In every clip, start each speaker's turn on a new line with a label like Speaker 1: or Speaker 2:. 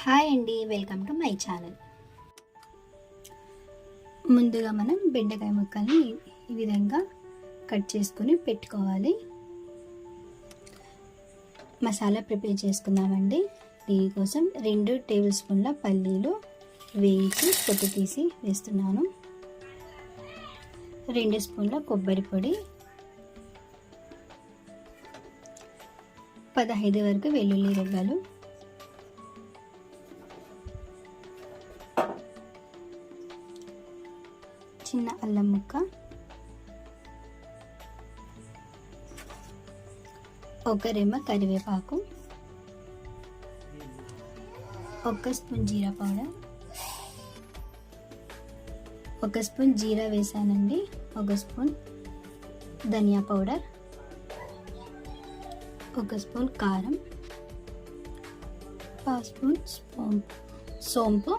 Speaker 1: Hi అండి welcome to my channel. ముందుగా మనం బెండకాయ ముక్కల్ని ఈ విధంగా కట్ చేసుకొని పెట్టుకోవాలి. మసాలా ప్రిపేర్ చేసుకుందామండి. దీనికోసం రెండు టేబుల్ స్పూన్ల పల్లీలు వేయించి పొట్టు తీసి వేస్తున్నాను. రెండు స్పూన్ల కొబ్బరి పొడి. పదహైదు వరకు వెల్లుల్లి రెబ్బలు. చిన్న అల్లం ముక్క ఒక రెమ్మ కరివేపాకు ఒక స్పూన్ జీరా పౌడర్ ఒక స్పూన్ జీరా వేసానండి ఒక స్పూన్ ధనియా పౌడర్ ఒక స్పూన్ కారం పావు స్పూన్ సోంపు సోంపు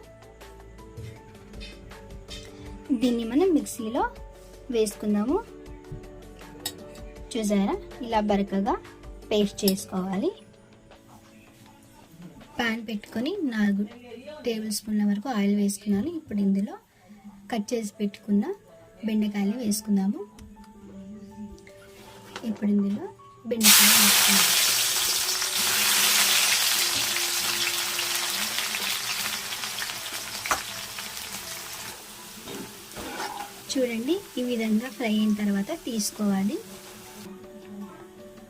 Speaker 1: దీన్ని మనం మిక్సీలో వేసుకుందాము. చూసారా? ఇలా బరకగా పేస్ట్ చేసుకోవాలి. ప్యాన్ పెట్టుకొని నాలుగు టేబుల్ స్పూన్ల వరకు ఆయిల్ వేసుకున్నాను. ఇప్పుడు ఇందులో కట్ చేసి పెట్టుకున్న బెండకాయలు వేసుకుందాము. ఇప్పుడు ఇందులో బెండకాయలు వేసుకున్నాము చూడండి ఈ విధంగా ఫ్రై అయిన తర్వాత తీసుకోవాలి.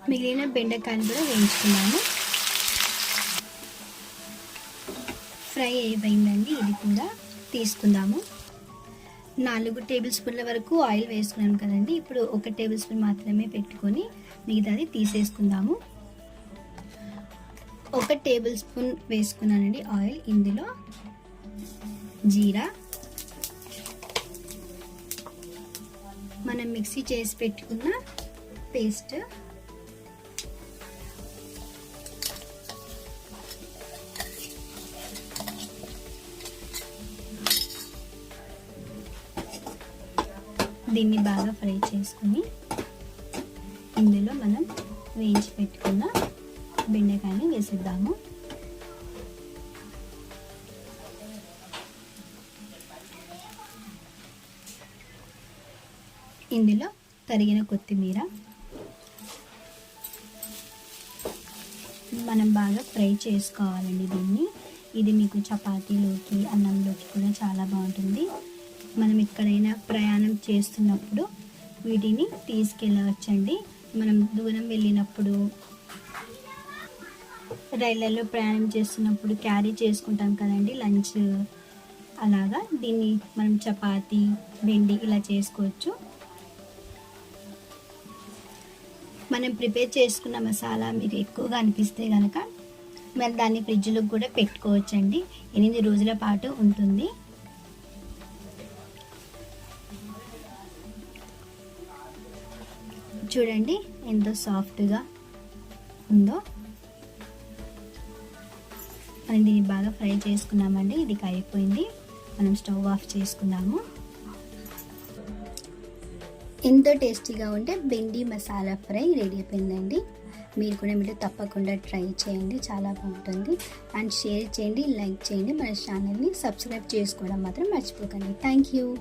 Speaker 1: మిగిలిన బెండకాయలు కూడా వేయించుకున్నాము ఫ్రై అయిపోయిందండి ఇది కూడా తీసుకుందాము. నాలుగు టేబుల్ స్పూన్ల వరకు ఆయిల్ వేసుకున్నాను కదండి ఇప్పుడు ఒక టేబుల్ స్పూన్ మాత్రమే పెట్టుకొని మిగతాది తీసేసుకుందాము. ఒక టేబుల్ స్పూన్ వేసుకున్నానండి ఆయిల్ ఇందులో జీరా మనం మిక్సీ చేసి పెట్టుకున్న పేస్ట్. దీన్ని బాగా ఫ్రై చేసుకుని ఇందులో మనం వేయించి పెట్టుకున్న బెండకాయని వేసిద్దాము. ఇందులో తరిగిన కొత్తిమీర. మనం బాగా ఫ్రై చేసుకోవాలండి దీన్ని. ఇది మీకు చపాతీలోకి అన్నంలోకి కూడా చాలా బాగుంటుంది. మనం ఎక్కడైనా ప్రయాణం చేస్తున్నప్పుడు వీటిని తీసుకెళ్ళవచ్చండి. మనం దూరం వెళ్ళినప్పుడు రైళ్ళల్లో ప్రయాణం చేస్తున్నప్పుడు క్యారీ చేసుకుంటాం కదండి లంచ్. అలాగా దీన్ని మనం చపాతీ వెండి ఇలా చేసుకోవచ్చు. మనం ప్రిపేర్ చేసుకున్న మసాలా మీకు ఎక్కువగా అనిపిస్తే కనుక మరి దాన్ని ఫ్రిడ్జ్లో కూడా పెట్టుకోవచ్చండి. ఎనిమిది రోజుల పాటు ఉంటుంది. చూడండి ఎంతో సాఫ్ట్గా ఉందో. మనం దీన్ని బాగా ఫ్రై చేసుకున్నామండి. ఇది అయిపోయింది. మనం స్టవ్ ఆఫ్ చేసుకున్నాము. ఎంతో టేస్టీగా ఉంటే బెండి మసాలా ఫ్రై రెడీ అయిపోయిందండి. మీరు కూడా మీరు తప్పకుండా ట్రై చేయండి చాలా బాగుంటుంది. అండ్ షేర్ చేయండి లైక్ చేయండి. మన ఛానల్ని సబ్స్క్రైబ్ చేసుకోవడం మాత్రం మర్చిపోకండి. Thank you.